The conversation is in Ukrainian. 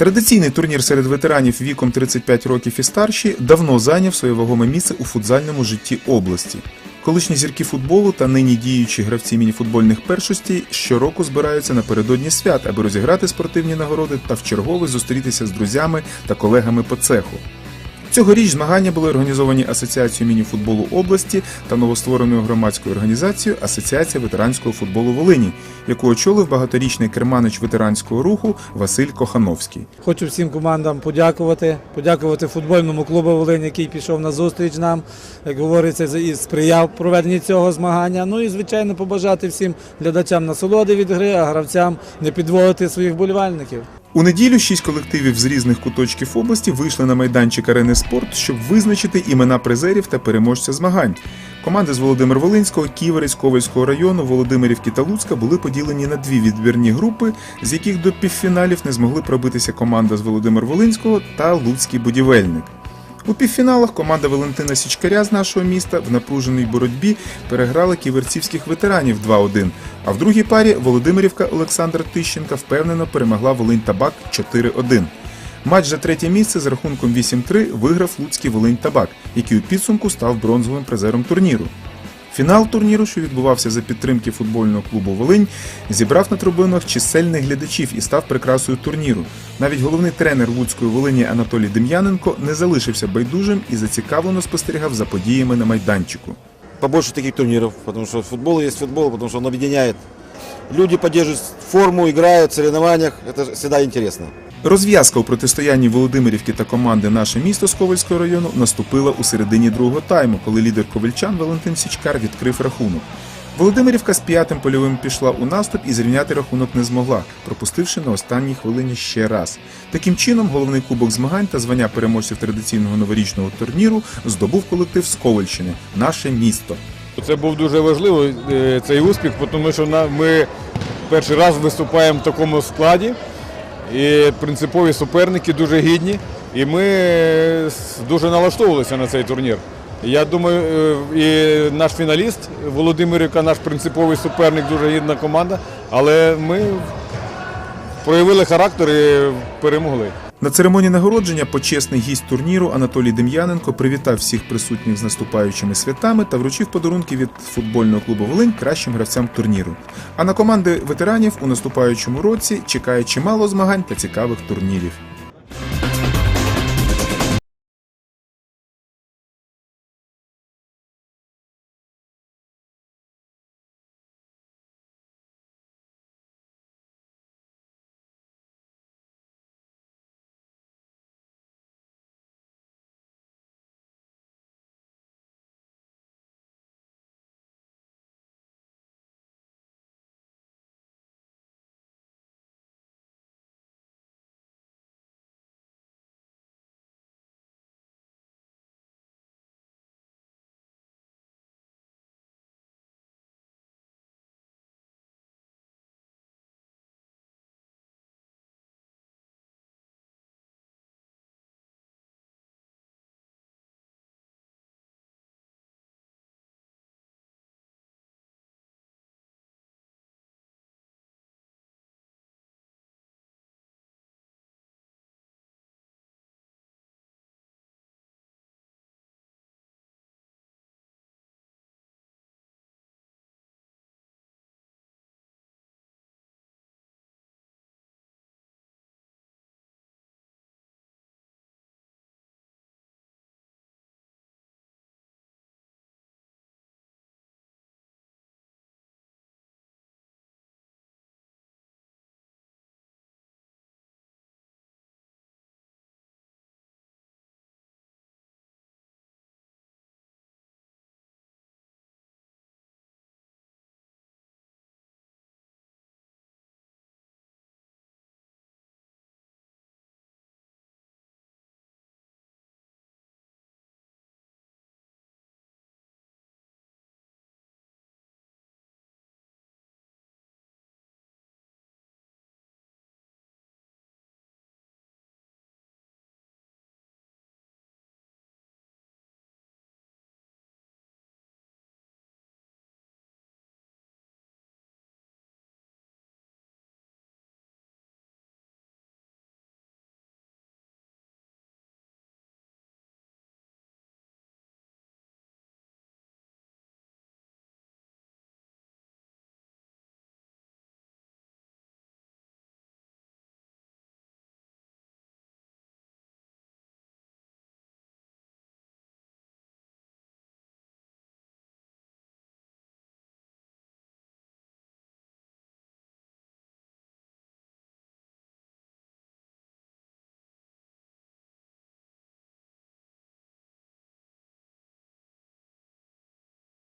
Традиційний турнір серед ветеранів віком 35 років і старші давно зайняв своє вагоме місце у футзальному житті області. Колишні зірки футболу та нині діючі гравці мініфутбольних першостей щороку збираються напередодні свят, аби розіграти спортивні нагороди та вчергове зустрітися з друзями та колегами по цеху. Цьогоріч змагання були організовані Асоціацією мініфутболу області та новоствореною громадською організацією Асоціація ветеранського футболу Волині, яку очолив багаторічний керманич ветеранського руху Василь Кохановський. Хочу всім командам подякувати, подякувати футбольному клубу Волинь, який пішов на зустріч нам, як говориться, і сприяв проведенні цього змагання. Ну і звичайно побажати всім глядачам насолоди від гри, а гравцям не підводити своїх болівальників. У неділю шість колективів з різних куточків області вийшли на майданчик арени спорт, щоб визначити імена призерів та переможця змагань. Команди з Володимир Волинського, Ківерець, Ковальського району, Володимирівки та Луцька були поділені на дві відбірні групи, з яких до півфіналів не змогли пробитися команда з Володимир Волинського та Луцький будівельник. У півфіналах команда Валентина Січкаря з нашого міста в напруженій боротьбі переграла ківерцівських ветеранів 2-1, а в другій парі Володимирівка Олександра Тищенка впевнено перемогла Волинь Табак 4-1. Матч за третє місце з рахунком 8-3 виграв Луцький Волинь Табак, який у підсумку став бронзовим призером турніру. Фінал турніру, що відбувався за підтримки футбольного клубу Волинь, зібрав на трибунах чисельних глядачів і став прикрасою турніру. Навіть головний тренер Луцької Волині Анатолій Дем'яненко не залишився байдужим і зацікавлено спостерігав за подіями на майданчику. побольше таких турнірів, тому що футбол є футбол, тому що він объединяет. Люди поддерживают форму, играют в соревнованиях, это всегда интересно. Розв'язка у протистоянні Володимирівки та команди Наше місто з Ковальського району наступила у середині другого тайму, коли лідер ковальчан Валентин Січкар відкрив рахунок. Володимирівка з п'ятим польовим пішла у наступ і зрівняти рахунок не змогла, пропустивши на останній хвилині ще раз. Таким чином, головний кубок змагань та звання переможців традиційного новорічного турніру здобув колектив з Ковальщини Наше місто. Це був дуже важливий е, цей успіх, тому що ми перший раз виступаємо в такому складі. І принципові суперники дуже гідні. І ми е, дуже налаштовувалися на цей турнір. Я думаю, е, і наш фіналіст Володимирівка, наш принциповий суперник, дуже гідна команда. Але ми проявили характер і перемогли. На церемонії нагородження почесний гість турніру Анатолій Дем'яненко привітав всіх присутніх з наступаючими святами та вручив подарунки від футбольного клубу Волинь кращим гравцям турніру. А на команди ветеранів у наступаючому році чекає чимало змагань та цікавих турнірів.